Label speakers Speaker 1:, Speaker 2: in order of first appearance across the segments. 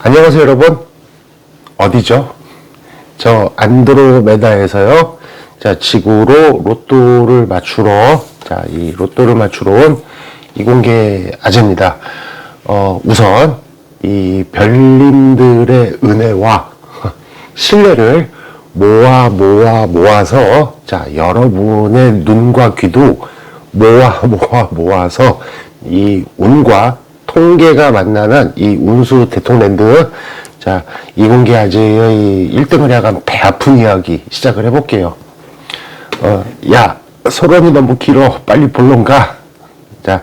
Speaker 1: 안녕하세요 여러분. 어디죠? 저 안드로메다에서요. 자 지구로 로또를 맞추러 자 이 로또를 맞추러 온 이공계 아재입니다. 어 우선 이 별님들의 은혜와 신뢰를 모아 모아 모아서 자 여러분의 눈과 귀도 모아 모아 모아서 이 운과 통계가 만나는 이 운수 대통랜드 자 이공계 아재의 1등을 향한 배 아픈 이야기 시작을 해볼게요. 어 야 소론이 너무 길어. 빨리 본론 가 자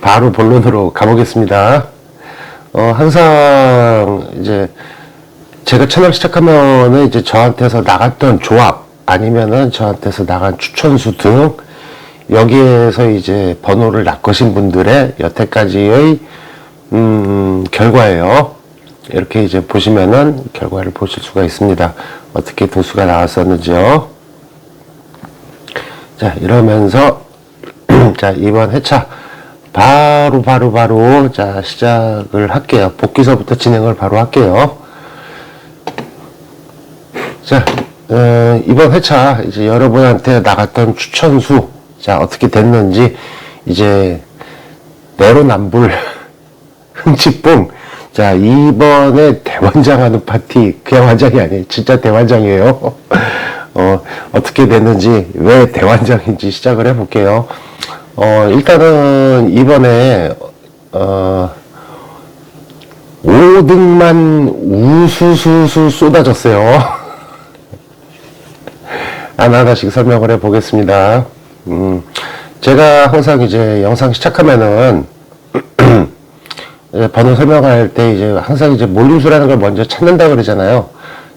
Speaker 1: 바로 본론으로 가보겠습니다. 어 항상 이제 제가 채널 시작하면은 이제 저한테서 나갔던 조합 아니면은 저한테서 나간 추천수 등 여기에서 이제 번호를 낚으신 분들의 여태까지의 음, 결과예요. 이렇게 이제 보시면은 결과를 보실 수가 있습니다. 어떻게 등수가 나왔었는지요. 자, 이러면서 자, 이번 회차 바로 바로 바로 자, 시작을 할게요. 복귀서부터 진행을 바로 할게요. 자, 어, 이번 회차 이제 여러분한테 나갔던 추천수 자 어떻게 됐는지 이제 내로남불 흥칫뿡 자 이번에 대환장 하는 파티 그냥 환장이 아니에요. 진짜 대환장이에요. 어 어떻게 됐는지 왜 대환장인지 시작을 해볼게요. 어 일단은 이번에 어 5등만 우수수수 쏟아졌어요. 하나하나씩 설명을 해 보겠습니다. 음, 제가 항상 이제 영상 시작하면은, 번호 설명할 때 이제 항상 이제 몰림수라는 걸 먼저 찾는다 그러잖아요.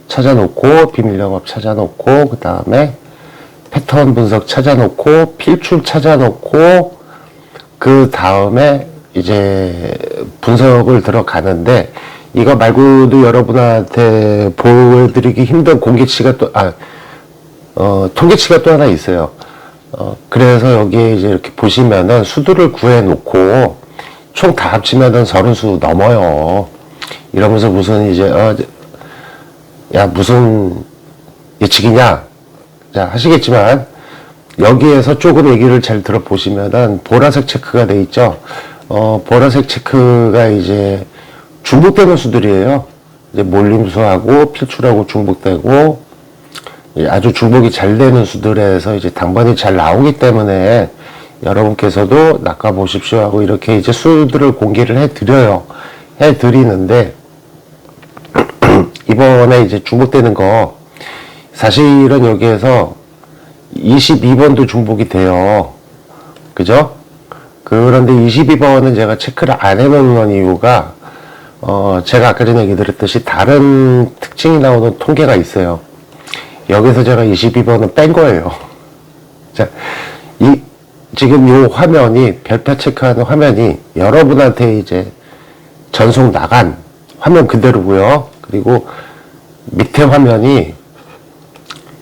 Speaker 1: 찾아놓고, 비밀 영업 찾아놓고, 그 다음에 패턴 분석 찾아놓고, 필출 찾아놓고, 그 다음에 이제 분석을 들어가는데, 이거 말고도 여러분한테 보여드리기 힘든 공개치가 또, 아, 어, 통계치가 또 하나 있어요. 어, 그래서 여기에 이제 이렇게 보시면은 수두를 구해 놓고 총 다 합치면은 서른 수 넘어요. 이러면서 무슨 이제, 어, 야, 무슨 예측이냐? 자, 하시겠지만, 여기에서 조금 얘기를 잘 들어보시면은 보라색 체크가 돼 있죠. 어, 보라색 체크가 이제 중복되는 수들이에요. 이제 몰림수하고 필출하고 중복되고, 예, 아주 중복이 잘 되는 수들에서 이제 당번이 잘 나오기 때문에 여러분께서도 낚아 보십시오 하고 이렇게 이제 수들을 공개를 해 드려요. 해 드리는데 이번에 이제 중복되는 거 사실은 여기에서 22번도 중복이 돼요. 그죠? 그런데 22번은 제가 체크를 안 해놓는 이유가 어 제가 아까 전에 얘기 드렸듯이 다른 특징이 나오는 통계가 있어요. 여기서 제가 22번은 뺀 거예요. 자, 이, 지금 이 화면이, 별표 체크하는 화면이 여러분한테 이제 전송 나간 화면 그대로고요 그리고 밑에 화면이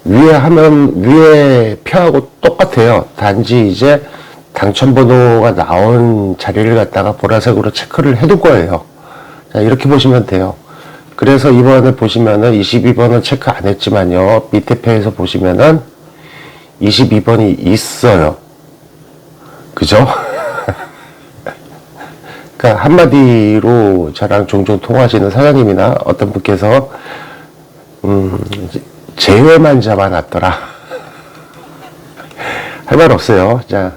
Speaker 1: 위에 화면, 위에 표하고 똑같아요. 단지 이제 당첨번호가 나온 자리를 갖다가 보라색으로 체크를 해둘 거예요. 자, 이렇게 보시면 돼요. 그래서 이번에 보시면은 22번은 체크 안 했지만요. 밑에 패에서 보시면은 22번이 있어요. 그죠? 그러니까 한마디로 저랑 종종 통화하시는 사장님이나 어떤 분께서 음, 제외만 잡아놨더라. 할 말 없어요. 자,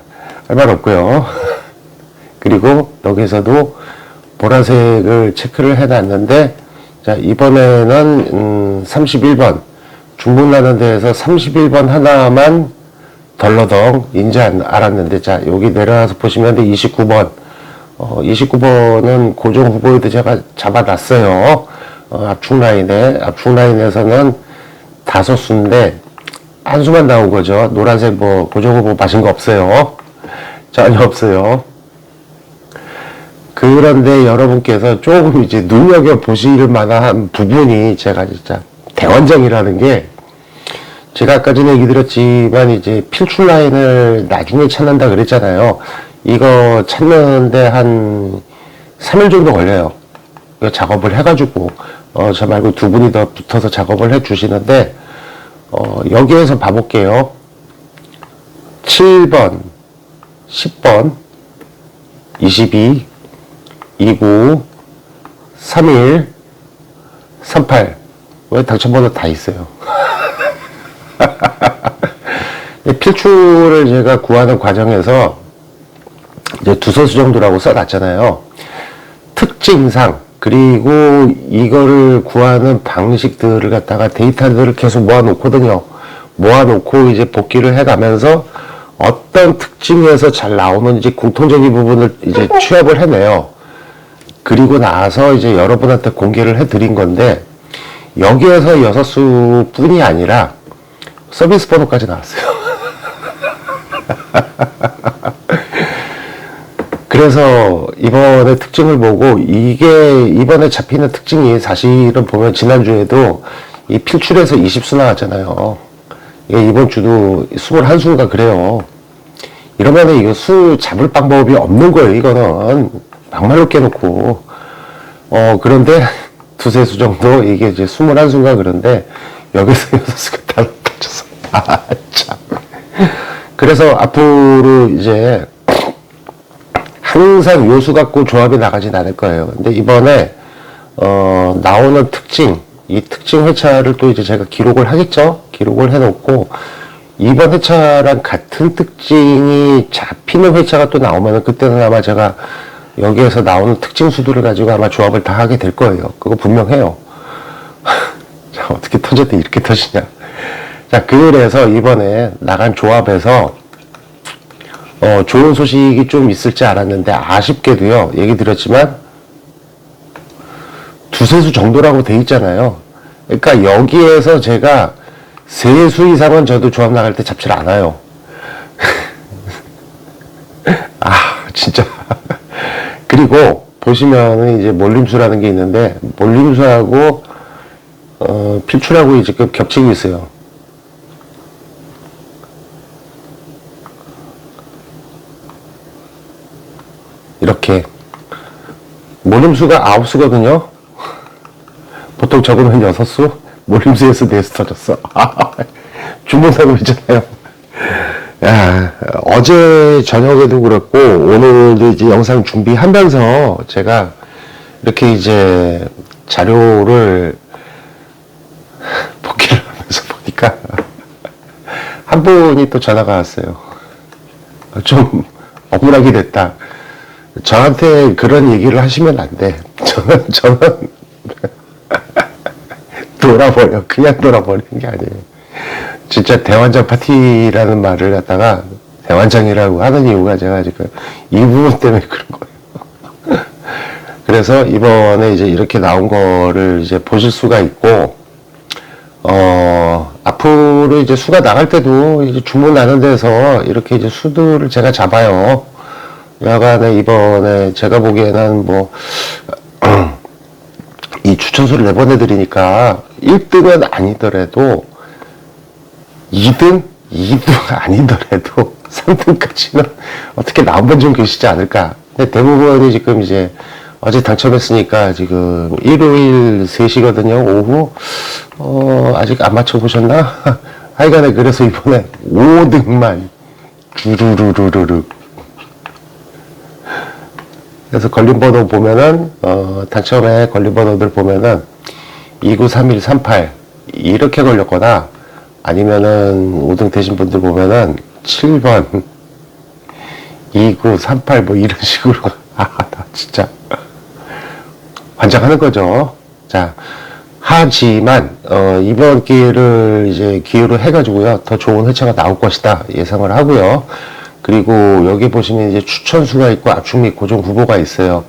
Speaker 1: 할 말 없고요. 그리고 여기서도 보라색을 체크를 해놨는데 자, 이번에는, 음, 31번. 중국 나는 데에서 31번 하나만 덜러덩 인지 안- 알았는데, 자, 여기 내려와서 보시면 29번. 어, 29번은 고정 후보에도 제가 잡아놨어요. 어, 압축 라인에, 압축 라인에서는 다섯 수인데, 한 수만 나온 거죠. 노란색 뭐, 고정 후보 마신 거 없어요. 전혀 없어요. 그런데 여러분께서 조금 이제 눈여겨 보실 만한 부분이 제가 진짜 대원장이라는 게 제가 아까 전에 얘기 드렸지만 이제 필출 라인을 나중에 찾는다 그랬잖아요. 이거 찾는데 한 3일 정도 걸려요. 작업을 해가지고 어, 저 말고 두 분이 더 붙어서 작업을 해주시는데 어, 여기에서 봐볼게요. 7번, 10번, 22, 29, 31, 38. 왜 당첨번호 다 있어요? 이 필출을 제가 구하는 과정에서 이제 두 선수 정도라고 써놨잖아요. 특징상 그리고 이거를 구하는 방식들을 갖다가 데이터들을 계속 모아놓거든요. 모아놓고 이제 복귀를 해가면서 어떤 특징에서 잘 나오는지 공통적인 부분을 이제 취합을 해내요. 그리고 나서 이제 여러분한테 공개를 해드린 건데 여기에서 여섯 수 뿐이 아니라 서비스 번호까지 나왔어요. 그래서 이번에 특징을 보고 이게 이번에 잡히는 특징이 사실은 보면 지난주에도 이 필출에서 20수 나왔잖아요. 이게 이번 주도 21수가 그래요. 이러면은 이거 수 잡을 방법이 없는 거예요, 이거는. 막말로 깨놓고. 어, 그런데 두세 수 정도 이게 이제 21수가 그런데 여기서 여섯 수가 다 떨어져서. 아, 참. 그래서 앞으로 이제 항상 요수 갖고 조합이 나가진 않을 거예요. 근데 이번에 어, 나오는 특징, 이 특징 회차를 또 이제 제가 기록을 하겠죠. 기록을 해놓고 이번 회차랑 같은 특징이 잡히는 회차가 또 나오면 그때는 아마 제가 여기에서 나오는 특징 수들을 가지고 아마 조합을 다 하게 될 거예요. 그거 분명해요. 자, 어떻게 터졌대 이렇게 터지냐. 자, 그래서 이번에 나간 조합에서 어, 좋은 소식이 좀 있을지 알았는데 아쉽게도요. 얘기 드렸지만 두세 수 정도라고 돼 있잖아요. 그러니까 여기에서 제가 세 수 이상은 저도 조합 나갈 때 잡질 않아요. 아, 진짜. 그리고 보시면은 이제 몰림수라는 게 있는데 몰림수하고 어, 필출하고 이제 그 겹치고 있어요. 이렇게 몰림수가 아홉 수거든요. 보통 적으면 여섯 수, 몰림수에서 네수 터졌어. 주문하고 있잖아요. 야, 어제 저녁에도 그렇고 오늘도 이제 영상 준비하면서 제가 이렇게 이제 자료를 복귀를 하면서 보니까 한 분이 또 전화가 왔어요. 좀 억울하게 됐다. 저한테 그런 얘기를 하시면 안 돼. 저는, 저는, 돌아버려. 그냥 돌아버리는 게 아니에요. 진짜 대환장 파티라는 말을 갖다가 대환장이라고 하는 이유가 제가 지금 이 부분 때문에 그런 거예요. 그래서 이번에 이제 이렇게 나온 거를 이제 보실 수가 있고, 어, 앞으로 이제 수가 나갈 때도 이제 주문 나는 데서 이렇게 이제 수들을 제가 잡아요. 여간에 이번에 제가 보기에는 뭐, 이 추천수를 내보내드리니까 1등은 아니더라도 2등? 2등 아니더라도 3등까지는 어떻게 나온 분 좀 계시지 않을까. 근데 대부분이 지금 이제 어제 당첨했으니까 지금 일요일 3시거든요. 오후. 어, 아직 안 맞춰보셨나? 하여간에 그래서 이번에 5등만 주르르르르르 그래서 걸린 번호 보면은 어, 당첨에 걸린 번호들 보면은 293138 이렇게 걸렸거나 아니면은 5등 되신 분들 보면은 7번 2938 뭐 이런 식으로 아 나 진짜 환장하는 거죠. 자 하지만 어, 이번 기회를 이제 기회로 해가지고요 더 좋은 회차가 나올 것이다 예상을 하고요. 그리고 여기 보시면 이제 추천수가 있고 압축 및 고정 후보가 있어요.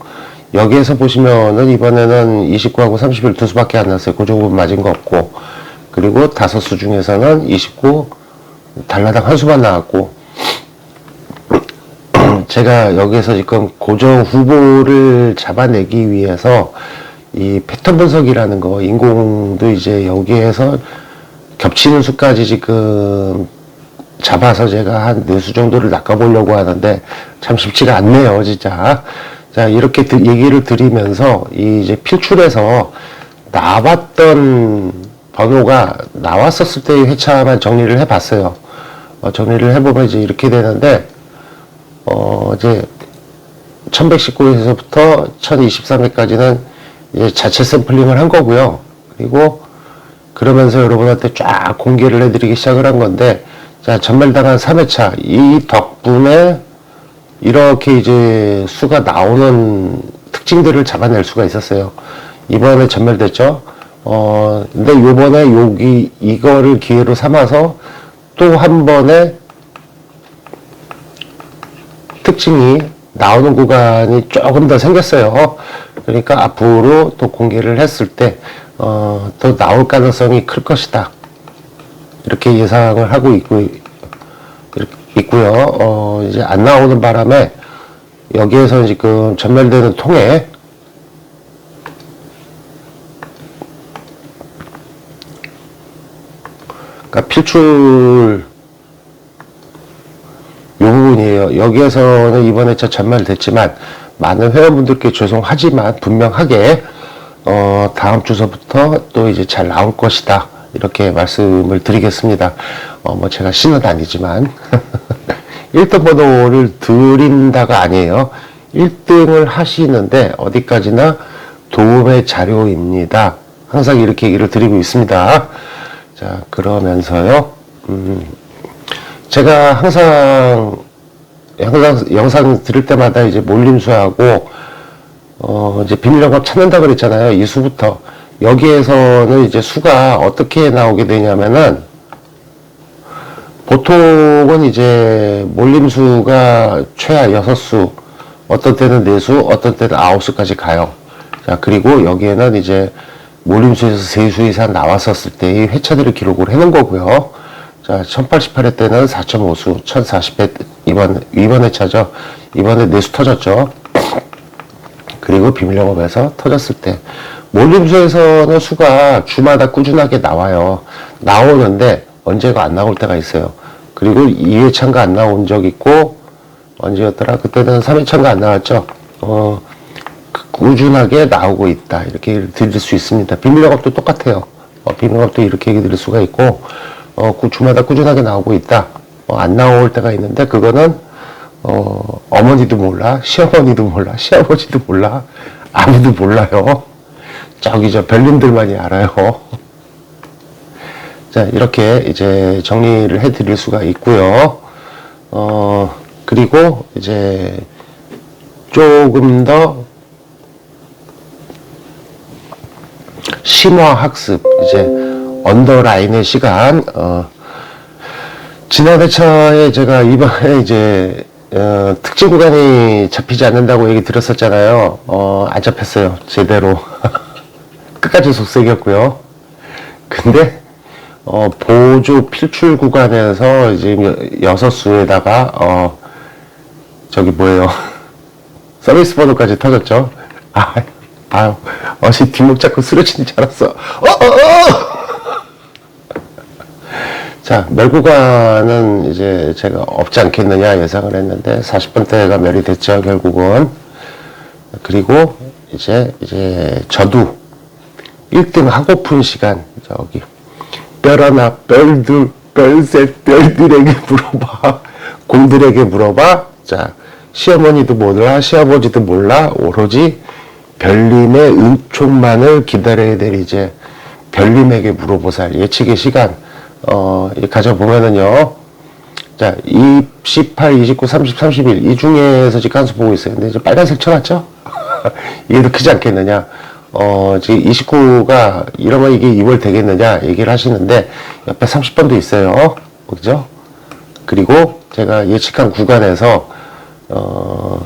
Speaker 1: 여기에서 보시면은 이번에는 29하고 31 두 수밖에 안 났어요. 고정 후보 맞은 거 없고. 그리고 다섯 수 중에서는 29 달라당 한 수만 나왔고. 제가 여기에서 지금 고정 후보를 잡아내기 위해서 이 패턴 분석이라는 거 인공도 이제 여기에서 겹치는 수까지 지금 잡아서 제가 한 네수 정도를 낚아보려고 하는데 참 쉽지가 않네요, 진짜. 자, 이렇게 드- 얘기를 드리면서 이 이제 필출에서 나왔던 번호가 나왔었을 때의 회차만 정리를 해봤어요. 어, 정리를 해보면 이제 이렇게 되는데, 어, 이제 1119에서부터 1023회까지는 이제 자체 샘플링을 한 거고요. 그리고 그러면서 여러분한테 쫙 공개를 해드리기 시작을 한 건데, 자, 전멸당한 3회차. 이 덕분에 이렇게 이제 수가 나오는 특징들을 잡아낼 수가 있었어요. 이번에 전멸됐죠. 어, 근데 요번에 여기, 이거를 기회로 삼아서 또 한 번에 특징이 나오는 구간이 조금 더 생겼어요. 그러니까 앞으로 또 공개를 했을 때, 어, 또 나올 가능성이 클 것이다. 이렇게 예상을 하고 있고, 있고요. 어, 이제 안 나오는 바람에 여기에서 지금 전멸되는 통에 그러니까 필출 요 부분이에요. 여기에서는 이번에 저 전멸됐지만 많은 회원분들께 죄송하지만 분명하게 어, 다음 주서부터 또 이제 잘 나올 것이다. 이렇게 말씀을 드리겠습니다. 어, 뭐 제가 신은 아니지만 1등 번호를 드린다가 아니에요. 1등을 하시는데 어디까지나 도움의 자료입니다. 항상 이렇게 얘기를 드리고 있습니다. 자, 그러면서요. 음, 제가 항상 항상 영상 들을 때마다 이제 몰림수하고 어 이제 비밀 영업 찾는다 그랬잖아요. 이 수부터 여기에서는 이제 수가 어떻게 나오게 되냐면은 보통은 이제 몰림수가 최하 6수, 어떤 때는 4수, 어떤 때는 9수까지 가요. 자, 그리고 여기에는 이제 몰림수에서 3수 이상 나왔었을 때의 회차들을 기록을 해놓은 거고요. 자, 1088회 때는 4.5수, 1040회, 이번, 이번 회차죠. 이번에 4수 터졌죠. 그리고 비밀영업에서 터졌을 때 몰림수에서는 수가 주마다 꾸준하게 나와요. 나오는데 언제가 안 나올 때가 있어요. 그리고 2회차가 안 나온 적 있고 언제였더라? 그때는 3회차가 안 나왔죠. 어, 그 꾸준하게 나오고 있다. 이렇게 드릴 수 있습니다. 비밀영업도 똑같아요. 어, 비밀영업도 이렇게 얘기 드릴 수가 있고 어, 그 주마다 꾸준하게 나오고 있다. 어, 안 나올 때가 있는데 그거는 어, 어머니도 몰라, 시어머니도 몰라, 시아버지도 몰라, 아무도 몰라요. 저기 저 별님들만이 알아요. 자, 이렇게 이제 정리를 해 드릴 수가 있고요. 어, 그리고 이제 조금 더 심화 학습, 이제 언더라인의 시간, 어, 지난 회차에 제가 이번에 이제 어, 특징 구간이 잡히지 않는다고 얘기 드렸었잖아요. 어, 안 잡혔어요. 제대로. 끝까지 속색이었고요. 근데 어, 보조 필출 구간에서 여- 여섯 수에다가 어, 저기 뭐예요? 서비스 번호까지 터졌죠. 아, 아유, 어시 뒷목 잡고 쓰러지는 줄 알았어. 어, 어, 어! 자, 멸구간은 이제 제가 없지 않겠느냐 예상을 했는데 40번대가 멸이 됐죠, 결국은. 그리고 이제, 이제 저도 1등 하고픈 시간, 저기, 별 하나, 별둘, 별셋, 별들에게 물어봐. 곰들에게 물어봐. 자, 시어머니도 몰라, 시아버지도 몰라. 오로지 별님의 은총만을 기다려야 될 이제 별님에게 물어보살 예측의 시간, 어, 이 가져보면은요. 자, 18, 29, 30, 31. 이 중에서 지금 한수 보고 있어요. 근데 이제 빨간색 쳐놨죠? 더 크지 않겠느냐? 어, 지금 29가 이러면 이게 2월 되겠느냐? 얘기를 하시는데, 옆에 30번도 있어요. 그죠? 그리고 제가 예측한 구간에서, 어,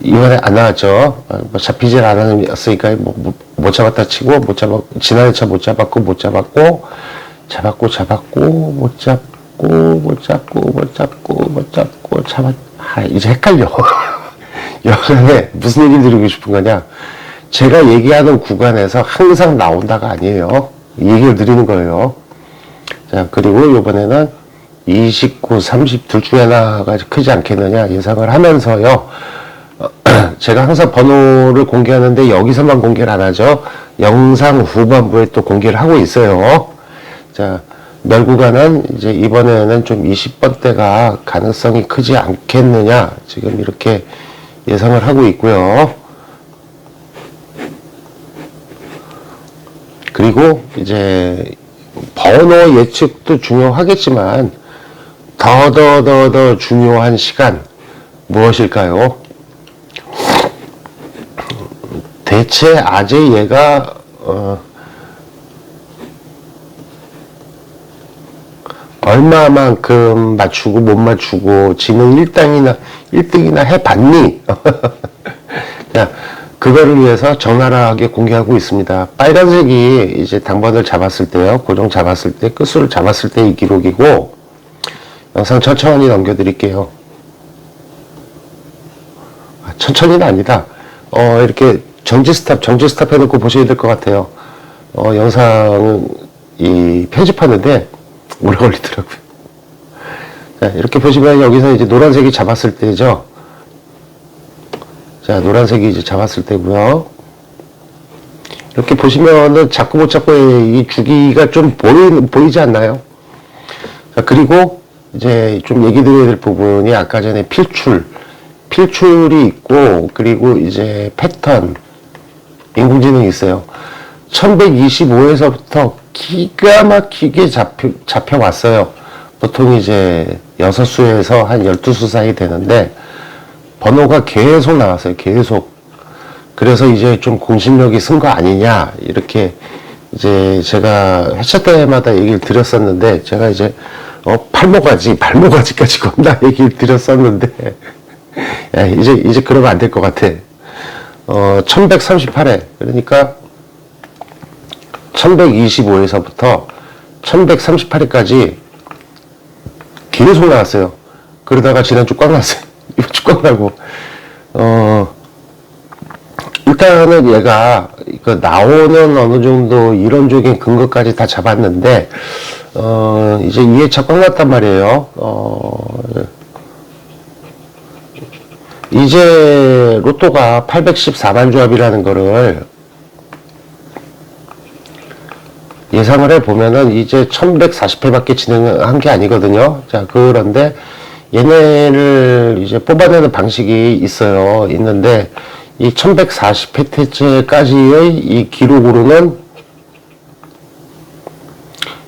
Speaker 1: 이번에 안 나왔죠. 어, 뭐 잡히질 않았으니까 뭐, 못- 못 잡았다 치고 못 잡았 지난해 차 못 잡았고 못 잡았고 잡았고 잡았고 못 잡고 못 잡고 못 잡고 못 잡고 잡았 아 이제 헷갈려. 여간에 무슨 얘기 드리고 싶은 거냐? 제가 얘기하는 구간에서 항상 나온다가 아니에요. 이 얘기를 드리는 거예요. 자, 그리고 이번에는 29, 30 둘 중에 하나가 크지 않겠느냐 예상을 하면서요. 어, 제가 항상 번호를 공개하는데 여기서만 공개를 안 하죠. 영상 후반부에 또 공개를 하고 있어요. 자, 멸구간은 이제 이번에는 좀 20번대가 가능성이 크지 않겠느냐. 지금 이렇게 예상을 하고 있고요. 그리고 이제 번호 예측도 중요하겠지만 더더 더 더 중요한 시간 무엇일까요? 대체 아재 얘가 어, 얼마만큼 맞추고 못 맞추고 지는 1등이나 1등이나 해봤니? 자, 그거를 위해서 적나라하게 공개하고 있습니다. 빨간색이 이제 당번을 잡았을 때요. 고정 잡았을 때, 끝수를 잡았을 때의 기록이고, 영상 천천히 넘겨드릴게요. 아, 천천히는 아니다. 어, 이렇게 정지 스탑, 정지 스탑 해놓고 보셔야 될 것 같아요. 어, 영상은 이 편집하는데 오래 걸리더라고요. 자, 이렇게 보시면 여기서 이제 노란색이 잡았을 때죠. 자, 노란색이 이제 잡았을 때고요. 이렇게 보시면은 자꾸 못 잡고 이 주기가 좀 보이, 보이지 않나요? 자, 그리고 이제 좀 얘기 드려야 될 부분이 아까 전에 필출, 필출이 있고, 그리고 이제 패턴, 인공지능이 있어요. 1125에서부터 기가 막히게 잡혀, 잡혀왔어요. 보통 이제 6수에서 한 12수 사이 되는데, 번호가 계속 나왔어요. 계속. 그래서 이제 좀 공신력이 쓴 거 아니냐. 이렇게 이제 제가 회차 때마다 얘기를 드렸었는데, 제가 이제, 어, 팔모가지, 발모가지까지 건다 얘기를 드렸었는데, 야, 이제, 이제 그러면 안 될 것 같아. 어, 1138회. 그러니까, 1125에서부터 1138회까지 계속 나왔어요. 그러다가 지난주 꽉 났어요. 나고. 어, 일단은 얘가 그 나오는 어느 정도 이론적인 근거까지 다 잡았는데, 어, 이제 2회차 꽉 났단 말이에요. 어, 이제 로또가 814만 조합이라는 거를 예상을 해 보면은 이제 1140회밖에 진행한 게 아니거든요. 자, 그런데 얘네를 이제 뽑아내는 방식이 있어요. 있는데 이 1140회째까지의 이 기록으로는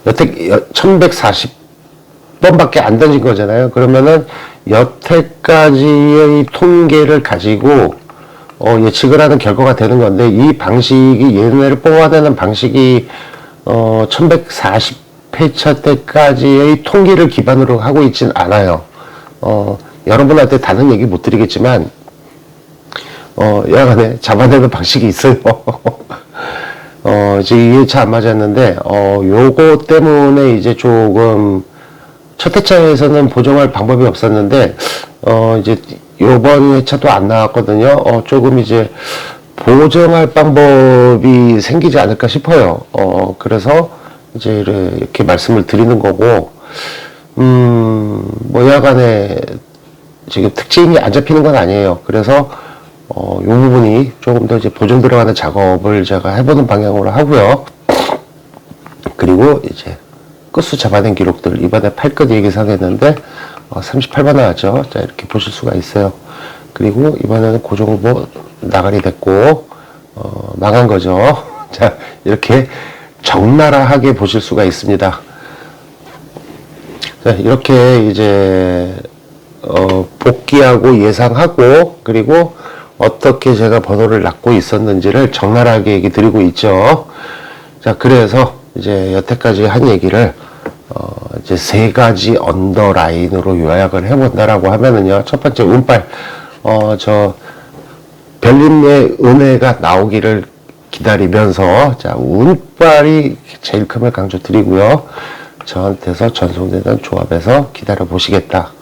Speaker 1: 여태 1140번밖에 안 던진 거잖아요. 그러면은 여태까지의 통계를 가지고 어, 예측을 하는 결과가 되는 건데 이 방식이 얘네를 뽑아내는 방식이 어, 1140 회차 때까지의 통계를 기반으로 하고 있진 않아요. 어, 여러분한테 다른 얘기 못 드리겠지만, 어, 여하간에 잡아내는 방식이 있어요. 어, 이제 2회차 안 맞았는데, 어, 요거 때문에 이제 조금, 첫 회차에서는 보정할 방법이 없었는데, 어, 이제 요번 회차도 안 나왔거든요. 어, 조금 이제 보정할 방법이 생기지 않을까 싶어요. 어, 그래서 이제 이렇게 말씀을 드리는 거고, 음, 뭐 여하간에 지금 특징이 안 잡히는 건 아니에요. 그래서 어, 이 부분이 조금 더 이제 보정 들어가는 작업을 제가 해보는 방향으로 하고요. 그리고 이제 끝수 잡아낸 기록들 이번에 팔끝 얘기상했는데 어, 38번 나왔죠. 자 이렇게 보실 수가 있어요. 그리고 이번에는 고정 후보 나가리 됐고 어, 망한 거죠. 자 이렇게 적나라하게 보실 수가 있습니다. 자, 이렇게 이제 어, 복귀하고 예상하고 그리고 어떻게 제가 번호를 낳고 있었는지를 적나라하게 얘기 드리고 있죠. 자, 그래서 이제 여태까지 한 얘기를 어, 이제 세 가지 언더라인으로 요약을 해본다라고 하면은요. 첫 번째 운빨 어, 저 별님의 은혜가 나오기를 기다리면서 자 운빨이 제일 큼을 강조 드리고요. 저한테서 전송되는 조합에서 기다려 보시겠다.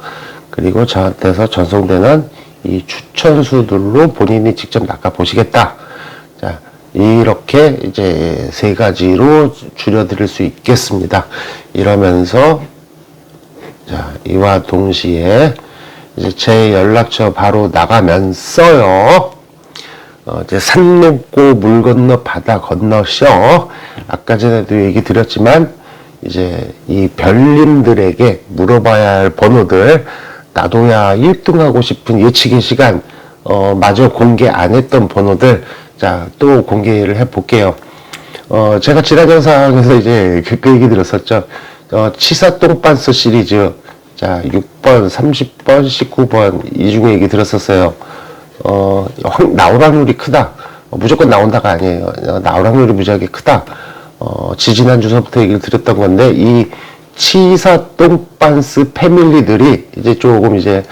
Speaker 1: 그리고 저한테서 전송되는 이 추천수들로 본인이 직접 낚아 보시겠다. 자, 이렇게 이제 세 가지로 줄여드릴 수 있겠습니다. 이러면서 자, 이와 동시에 이제 제 연락처 바로 나가면서요. 어, 이제 산 넘고 물 건너 바다 건너셔. 아까 전에도 얘기 드렸지만, 이제 이 별님들에게 물어봐야 할 번호들, 나도야 1등하고 싶은 예측의 시간, 어, 마저 공개 안 했던 번호들, 자, 또 공개를 해 볼게요. 어, 제가 지난 영상에서 이제 그, 그 얘기 들었었죠. 어, 치사 똥반스 시리즈. 자, 6번, 30번, 19번, 이 중에 얘기 들었었어요. 어, 확 나올 확률이 크다. 어, 무조건 나온다가 아니에요. 어, 나올 확률이 무지하게 크다. 어, 지지난 주서부터 얘기를 드렸던 건데, 이 치사 똥반스 패밀리들이 이제 조금 이제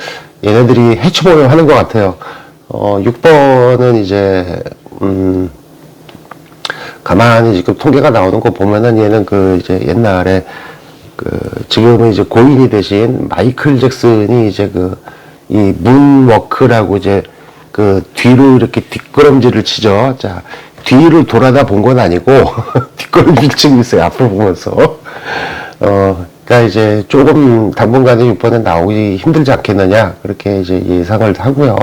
Speaker 1: 얘네들이 해치모여 하는 것 같아요. 어, 6번은 이제, 음, 가만히 지금 통계가 나오는 거 보면은 얘는 그 이제 옛날에 그 지금은 이제 고인이 되신 마이클 잭슨이 이제 그 이 문워크라고 이제 그 뒤로 이렇게 뒷걸음질을 치죠. 자, 뒤를 돌아다 본 건 아니고 뒷걸음질 치고 있어요. 앞을 보면서. 어, 그러니까 이제 조금 당분간은 6번에 나오기 힘들지 않겠느냐. 그렇게 이제 예상을 하고요.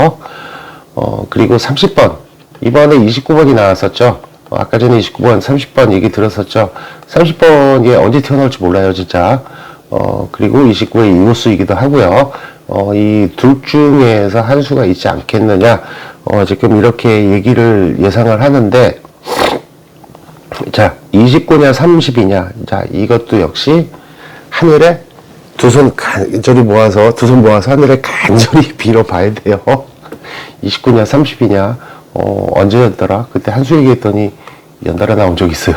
Speaker 1: 어, 그리고 30번. 이번에 29번이 나왔었죠. 어, 아까 전에 29번, 30번 얘기 들었었죠. 30번이 언제 태어날지 몰라요, 진짜. 어, 그리고 29의 이호수이기도 하고요. 어, 이 둘 중에서 한 수가 있지 않겠느냐. 어, 지금 이렇게 얘기를 예상을 하는데, 자, 29냐, 30이냐. 자, 이것도 역시 하늘에 두 손 간절히 모아서, 두 손 모아서 하늘에 간절히 빌어봐야 돼요. 29냐, 30이냐. 어, 언제였더라? 그때 한수 얘기했더니 연달아 나온 적 있어요.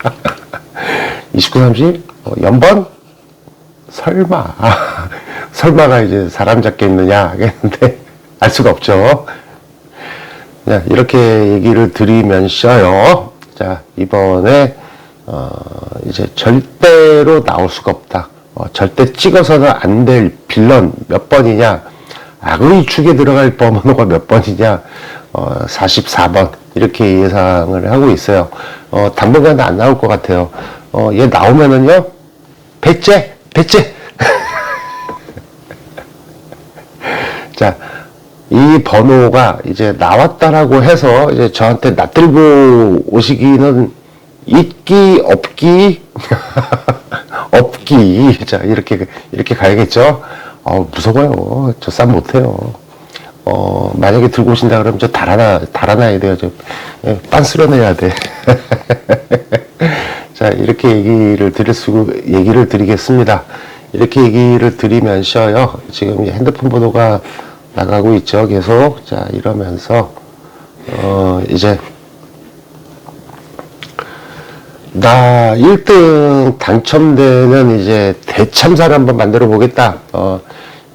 Speaker 1: 29, 30? 어, 연번? 설마. 설마가 이제 사람 잡겠느냐 하겠는데, 알 수가 없죠. 자, 이렇게 얘기를 드리면서요. 자, 이번에, 어, 이제 절대로 나올 수가 없다. 어, 절대 찍어서는 안 될 빌런 몇 번이냐. 악의 축에 들어갈 번호가 몇 번이냐. 어, 44번. 이렇게 예상을 하고 있어요. 어, 당분간은 안 나올 것 같아요. 어, 얘 나오면은요. 배째! 배째! 자, 이 번호가 이제 나왔다라고 해서 이제 저한테 낯들고 오시기는 있기, 없기, 없기. 자, 이렇게, 이렇게 가야겠죠? 어, 무서워요. 저 싸움 못해요. 어, 만약에 들고 오신다 그러면 저 달아나, 달아나야 돼요. 저, 예, 빤스러내야 돼. 자, 이렇게 얘기를 드릴 수, 얘기를 드리겠습니다. 이렇게 얘기를 드리면서요. 지금 이 핸드폰 번호가 나가고 있죠. 계속. 자, 이러면서, 어, 이제, 나 1등 당첨되면 이제 대참사를 한번 만들어 보겠다. 어,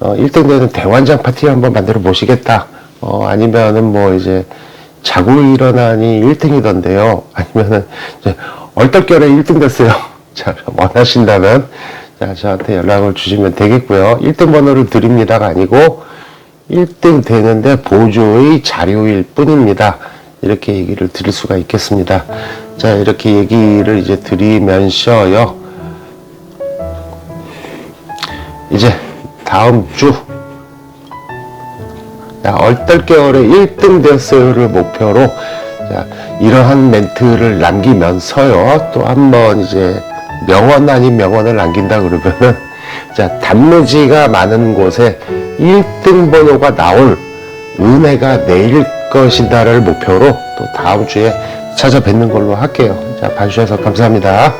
Speaker 1: 어, 1등 되는 대환장 파티를 한번 만들어 보시겠다. 어, 아니면은 뭐 이제 자고 일어나니 1등이던데요. 아니면은 이제 얼떨결에 1등 됐어요. 자, 원하신다면 자, 저한테 연락을 주시면 되겠고요. 1등 번호를 드립니다가 아니고 1등 되는데 보조의 자료일 뿐입니다. 이렇게 얘기를 드릴 수가 있겠습니다. 자, 이렇게 얘기를 이제 드리면서요. 이제 다음 주 자, 얼떨결에 1등 됐어요를 목표로 자, 이러한 멘트를 남기면서요. 또 한번 이제 명언 아닌 명언을 남긴다 그러면은 자, 단무지가 많은 곳에 1등 번호가 나올 은혜가 내릴 것이다를 목표로 또 다음 주에 찾아뵙는 걸로 할게요. 자, 봐주셔서 감사합니다.